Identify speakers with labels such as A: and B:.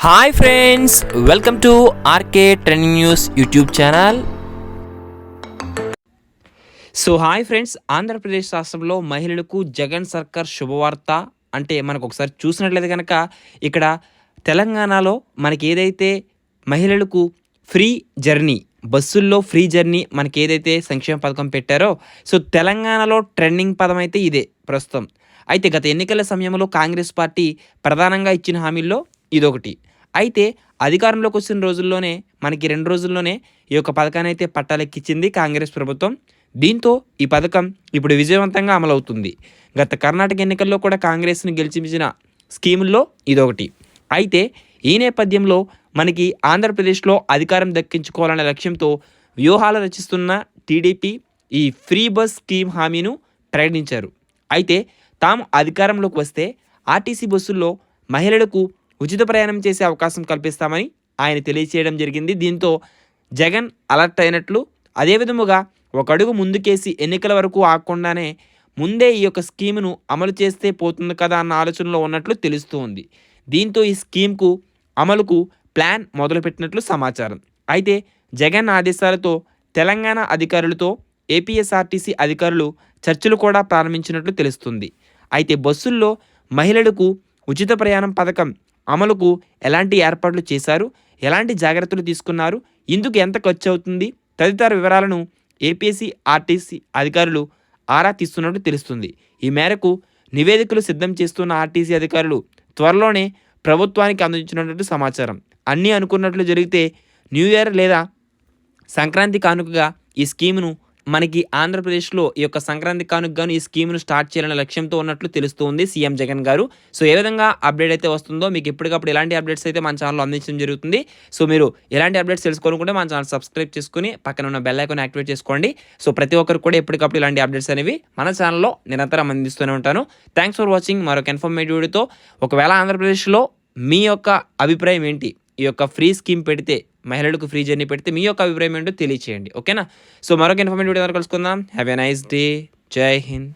A: Hi friends welcome to RK trending news YouTube channel so hi friends Andhra Pradesh రాష్ట్రంలో మహిళలకు జగన్ సర్కార్ శుభవార్త అంటే మనకు ఒకసారి చూసినట్లయితే కనుక ఇక్కడ తెలంగాణలో మనకి ఏదైతే మహిళలకు ఫ్రీ జర్నీ బస్సుల్లో ఫ్రీ జర్నీ మనకి ఏదైతే సంక్షేమ పథకం పెట్టారో సో తెలంగాణలో ట్రెండింగ్ పదం అయితే ఇదే ప్రస్తుతం. అయితే గత ఎన్నికల సమయంలో కాంగ్రెస్ పార్టీ ప్రధానంగా ఇచ్చిన హామీల్లో ఇదొకటి. అయితే అధికారంలోకి వచ్చిన రోజుల్లోనే మనకి రెండు రోజుల్లోనే ఈ యొక్క పథకాన్ని అయితే పట్టాలెక్కించింది కాంగ్రెస్ ప్రభుత్వం. దీంతో ఈ పథకం ఇప్పుడు విజయవంతంగా అమలవుతుంది. గత కర్ణాటక ఎన్నికల్లో కూడా కాంగ్రెస్ను గెలిచించిన స్కీముల్లో ఇదొకటి. అయితే ఈ నేపథ్యంలో మనకి ఆంధ్రప్రదేశ్లో అధికారం దక్కించుకోవాలనే లక్ష్యంతో వ్యూహాలు రచిస్తున్న టీడీపీ ఈ ఫ్రీ బస్ స్కీమ్ హామీను ప్రకటించారు. అయితే తాము అధికారంలోకి వస్తే ఆర్టీసీ బస్సుల్లో మహిళలకు ఉచిత ప్రయాణం చేసే అవకాశం కల్పిస్తామని ఆయన తెలియచేయడం జరిగింది. దీంతో జగన్ అలర్ట్ అయినట్లు అదే విధముగా ఒక అడుగు ముందుకేసి ఎన్నికల వరకు ఆగకుండానే ముందే ఈ యొక్క స్కీమును అమలు చేస్తే పోతుంది కదా అన్న ఆలోచనలో ఉన్నట్లు తెలుస్తూ ఉంది. దీంతో ఈ స్కీమ్కు అమలుకు ప్లాన్ మొదలుపెట్టినట్లు సమాచారం. అయితే జగన్ ఆదేశాలతో తెలంగాణ అధికారులతో ఏపీఎస్ఆర్టీసీ అధికారులు చర్చలు కూడా ప్రారంభించినట్లు తెలుస్తుంది. అయితే బస్సుల్లో మహిళలకు ఉచిత ప్రయాణం పథకం అమలుకు ఎలాంటి ఏర్పాట్లు చేశారు? ఎలాంటి జాగ్రత్తలు తీసుకున్నారు? ఇందుకు ఎంత ఖర్చు అవుతుంది తదితర వివరాలను ఏపీఎస్సీ ఆర్టీసీ అధికారులు ఆరా తీస్తున్నట్టు తెలుస్తుంది. ఈ మేరకు నివేదికలు సిద్ధం చేస్తున్న ఆర్టీసీ అధికారులు త్వరలోనే ప్రభుత్వానికి అందించినట్టు సమాచారం. అన్నీ అనుకున్నట్లు జరిగితే న్యూ ఇయర్ లేదా సంక్రాంతి కానుకగా ఈ స్కీమును మనకి ఆంధ్రప్రదేశ్లో ఈ యొక్క సంక్రాంతి కానుకగాను ఈ స్కీమ్ను స్టార్ట్ చేయాలనే లక్ష్యంతో ఉన్నట్లు తెలుస్తుంది సీఎం జగన్ గారు. సో ఏ విధంగా అప్డేట్ అయితే వస్తుందో మీకు ఎప్పటికప్పుడు ఎలాంటి అప్డేట్స్ అయితే మన ఛానల్లో అందించడం జరుగుతుంది. సో మీరు ఎలాంటి అప్డేట్స్ తెలుసుకోవాలనుకుంటే మన ఛానల్ సబ్స్క్రైబ్ చేసుకుని పక్కన ఉన్న బెల్ ఐకాన్ యాక్టివేట్ చేసుకోండి. సో ప్రతి ఒక్కరు కూడా ఎప్పటికప్పుడు ఇలాంటి అప్డేట్స్ అనేవి మన ఛానల్లో నిరంతరం అందిస్తూనే ఉంటాను. థ్యాంక్స్ ఫర్ వాచింగ్ మరొక ఇన్ఫర్మేటివ్ వీడియోతో. ఒకవేళ ఆంధ్రప్రదేశ్లో మీ యొక్క అభిప్రాయం ఏంటి? ఈ యొక్క ఫ్రీ స్కీమ్ పెడితే మహిళలకు ఫ్రీ జర్నీ పెడితే మీ యొక్క అభిప్రాయం ఏంటో తెలియచేయండి. ఓకేనా? సో మరొక ఇన్ఫర్మేటివ్ వీడియో కలుసుకుందాం. హ్యావ్ ఎ నైస్ డే జై హింద్.